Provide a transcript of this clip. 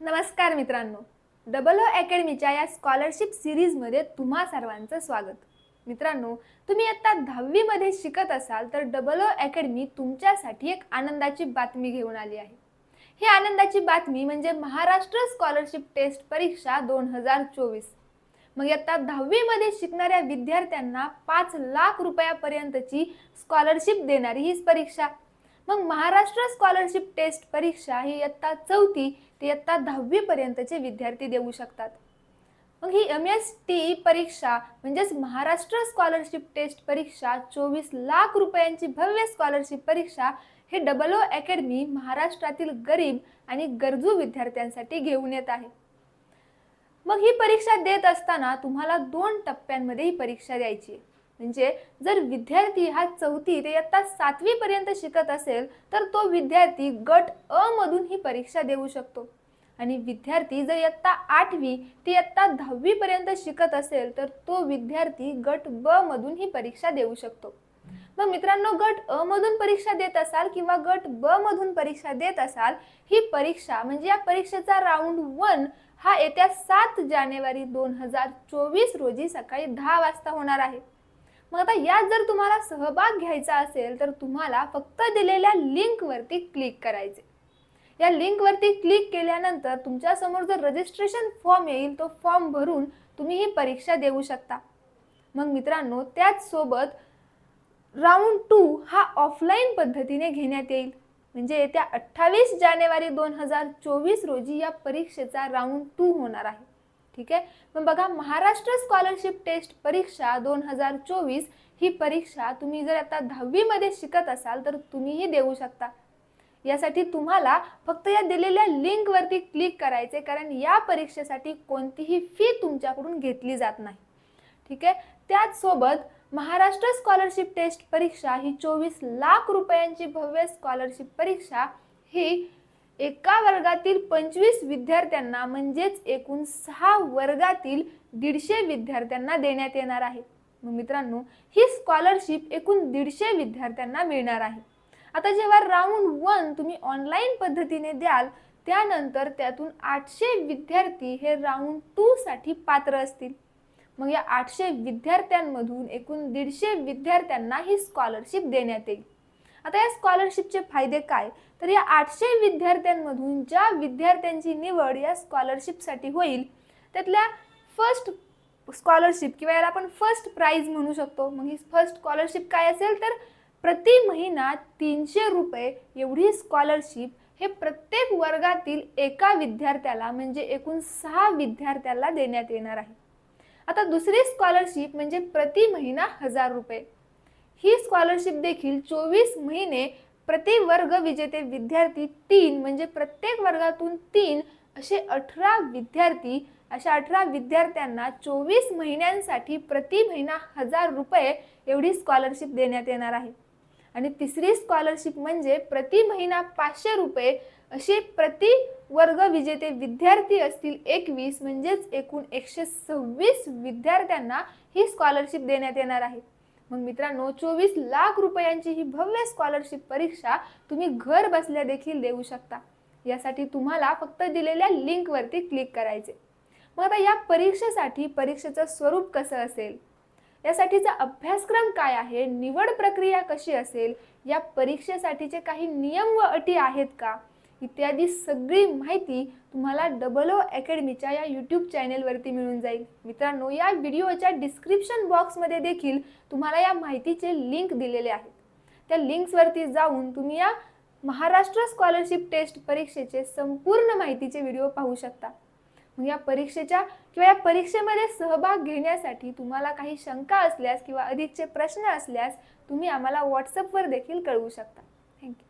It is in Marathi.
नमस्कार मित्रांनो. डबल ओ अकॅडमीच्या या स्कॉलरशिप सिरीजमध्ये तुम्हा सर्वांचं स्वागत. मित्रांनो तुम्ही आत्ता दहावीमध्ये शिकत असाल तर डबल ओ अकॅडमी तुमच्यासाठी एक आनंदाची बातमी घेऊन आली आहे. ही आनंदाची बातमी म्हणजे महाराष्ट्र स्कॉलरशिप टेस्ट परीक्षा दोन हजार चोवीस. मग इयत्ता दहावीमध्ये शिकणाऱ्या विद्यार्थ्यांना पाच लाख रुपयापर्यंतची स्कॉलरशिप देणारी ही परीक्षा. मग महाराष्ट्र स्कॉलरशिप टेस्ट परीक्षा ही इयत्ता चौथी ते इयत्ता दहावीपर्यंतचे विद्यार्थी देऊ शकतात. मग ही एम एस टी परीक्षा म्हणजेच महाराष्ट्र स्कॉलरशिप टेस्ट परीक्षा चोवीस लाख रुपयांची भव्य स्कॉलरशिप परीक्षा हे डबल ओ अकॅडमी महाराष्ट्रातील गरीब आणि गरजू विद्यार्थ्यांसाठी घेऊन येत आहे. मग ही परीक्षा देत असताना तुम्हाला दोन टप्प्यांमध्ये ही परीक्षा द्यायची आहे. म्हणजे जर विद्यार्थी हा चौथी ते इयत्ता सातवीपर्यंत शिकत असेल तर तो विद्यार्थी गट अ मधून ही परीक्षा देऊ शकतो. आणि विद्यार्थी जर इयत्ता आठवी ते इयत्ता दहावीपर्यंत शिकत असेल तर तो विद्यार्थी गट ब मधून ही परीक्षा देऊ शकतो. मग मित्रांनो गट अ मधून परीक्षा देत असाल किंवा गट ब मधून परीक्षा देत असाल ही परीक्षा म्हणजे या परीक्षेचा राऊंड वन हा येत्या सात जानेवारी दोन हजार चोवीस रोजी सकाळी दहा वाजता होणार आहे. मग आता यात जर तुम्हाला सहभाग घ्यायचा असेल तर तुम्हाला फक्त दिलेल्या लिंकवरती क्लिक करायचे. या लिंकवरती क्लिक केल्यानंतर तुमच्यासमोर जो रजिस्ट्रेशन फॉर्म येईल तो फॉर्म भरून तुम्ही ही परीक्षा देऊ शकता. मग मित्रांनो त्याचसोबत राऊंड टू हा ऑफलाईन पद्धतीने घेण्यात येईल. म्हणजे येत्या अठ्ठावीस जानेवारी दोन हजार चोवीस रोजी या परीक्षेचा राऊंड टू होणार आहे. ठीक आहे? मग बघा महाराष्ट्र स्कॉलरशिप टेस्ट परीक्षा दोन हजार चोवीस ही परीक्षा तुम्ही जर आता दहावीमध्ये शिकत असाल तर तुम्हीही देऊ शकता. यासाठी तुम्हाला फक्त या दिलेल्या लिंकवरती क्लिक करायचे कारण या परीक्षेसाठी कोणतीही फी तुमच्याकडून घेतली जात नाही. ठीक आहे? त्याचसोबत महाराष्ट्र स्कॉलरशिप टेस्ट परीक्षा ही चोवीस लाख रुपयांची भव्य स्कॉलरशिप परीक्षा ही एका वर्गातील पंचवीस विद्यार्थ्यांना म्हणजेच एकूण सहा वर्गातील दीडशे विद्यार्थ्यांना देण्यात येणार आहे. मग मित्रांनो ही स्कॉलरशिप एकूण दीडशे विद्यार्थ्यांना मिळणार आहे. आता जेव्हा राऊंड वन तुम्ही ऑनलाईन पद्धतीने द्याल त्यानंतर त्यातून आठशे विद्यार्थी हे राऊंड टू साठी पात्र असतील. मग या आठशे विद्यार्थ्यांमधून एकूण दीडशे विद्यार्थ्यांना ही स्कॉलरशिप देण्यात येईल. आता या स्कॉलरशिपचे फायदे काय? तर या आठशे विद्यार्थ्यांमधून ज्या विद्यार्थ्यांची निवड या स्कॉलरशिपसाठी होईल. त्यातल्या फर्स्ट स्कॉलरशिप किंवा याला आपण फर्स्ट प्राईज म्हणू शकतो. मग ही फर्स्ट स्कॉलरशिप काय असेल? तर प्रति महिना तीनशे रुपये एवढी स्कॉलरशिप हे प्रत्येक वर्गातील एका विद्यार्थ्याला म्हणजे एकूण सहा विद्यार्थ्याला देण्यात येणार आहे. आता दुसरी स्कॉलरशिप म्हणजे प्रति महिना हजार रुपये. ही स्कॉलरशिप देखील चोवीस महिने प्रति वर्ग विजेते विद्यार्थी तीन म्हणजे प्रत्येक वर्गातून तीन असे अठरा विद्यार्थी अशा अठरा विद्यार्थ्यांना चोवीस महिन्यांसाठी प्रति महिना हजार रुपये एवढी स्कॉलरशिप देण्यात येणार आहे. आणि तिसरी स्कॉलरशिप म्हणजे प्रति महिना पाचशे रुपये असे प्रति वर्ग विजेते विद्यार्थी असतील एकवीस म्हणजेच एकूण एकशे सव्वीस विद्यार्थ्यांना ही स्कॉलरशिप देण्यात येणार आहे. मग मित्रांनो चोवीस लाख रुपयांची ही भव्य स्कॉलरशिप परीक्षा तुम्ही घर बसल्या देखील देऊ शकता. यासाठी तुम्हाला फक्त दिलेल्या लिंकवरती क्लिक करायचे. मग आता या परीक्षेसाठी परीक्षेचं स्वरूप कसं असेल? यासाठीचा अभ्यासक्रम काय आहे? निवड प्रक्रिया कशी असेल? या परीक्षेसाठीचे काही नियम व अटी आहेत का? इत्यादी सगळी माहिती तुम्हाला डबल ओ अकॅडमीच्या या यूट्यूब चॅनेलवरती मिळून जाईल. मित्रांनो या व्हिडिओच्या डिस्क्रिप्शन बॉक्समध्ये देखील तुम्हाला या माहितीचे लिंक दिलेले आहेत. त्या लिंक्सवरती जाऊन तुम्ही या महाराष्ट्र स्कॉलरशिप टेस्ट परीक्षेचे संपूर्ण माहितीचे व्हिडिओ पाहू शकता. मग या परीक्षेच्या किंवा या परीक्षेमध्ये सहभाग घेण्यासाठी तुम्हाला काही शंका असल्यास किंवा अधिकचे प्रश्न असल्यास तुम्ही आम्हाला व्हॉट्सअपवर देखील कळवू शकता. थँक्यू